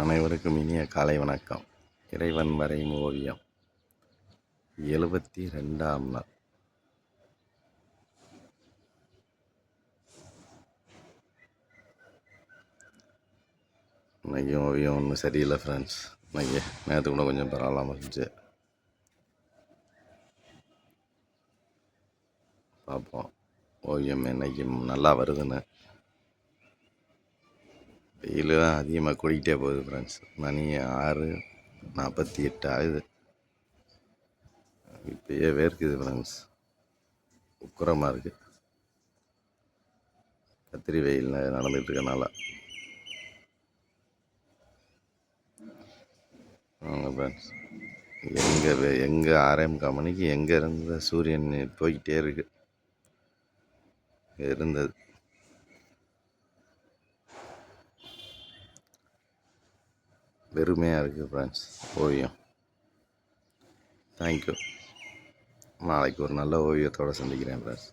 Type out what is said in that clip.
அனைவருக்கும் இனிய காலை வணக்கம். இறைவன் வரையும் ஓவியம் எழுபத்தி ரெண்டாம் நாள். இன்னைக்கு ஓவியம் ஒன்றும் சரியில்லை ஃப்ரெண்ட்ஸ் இன்னைக்கு நேற்று கூட கொஞ்சம் பரவாயில்லாமல் இருந்துச்சு. பார்ப்போம். ஓவியம் இன்னைக்கு நல்லா வருதுன்னு. வெயில் தான் அதிகமாக கூடிக்கிட்டே போகுது ஃப்ரெண்ட்ஸ் மணி ஆறு நாற்பத்தி எட்டு ஆகுது. இப்பயே வேர்க்குது ஃப்ரெண்ட்ஸ் உக்கரமாக இருக்குது கத்திரி வெயில் நடந்துகிட்டு இருக்கனால. ஃப்ரெண்ட்ஸ் எங்கே எங்கே ஆரேமுக்கால் மணிக்கு எங்கே இருந்த சூரியன் போய்கிட்டே இருக்குது இருந்தது. வெறுமையாக இருக்குது ஃப்ரெண்ட்ஸ் ஓவியம். தேங்க்யூ நாளைக்கு ஒரு நல்ல ஓவியத்தோடு சந்திக்கிறேன் ஃப்ரெண்ட்ஸ்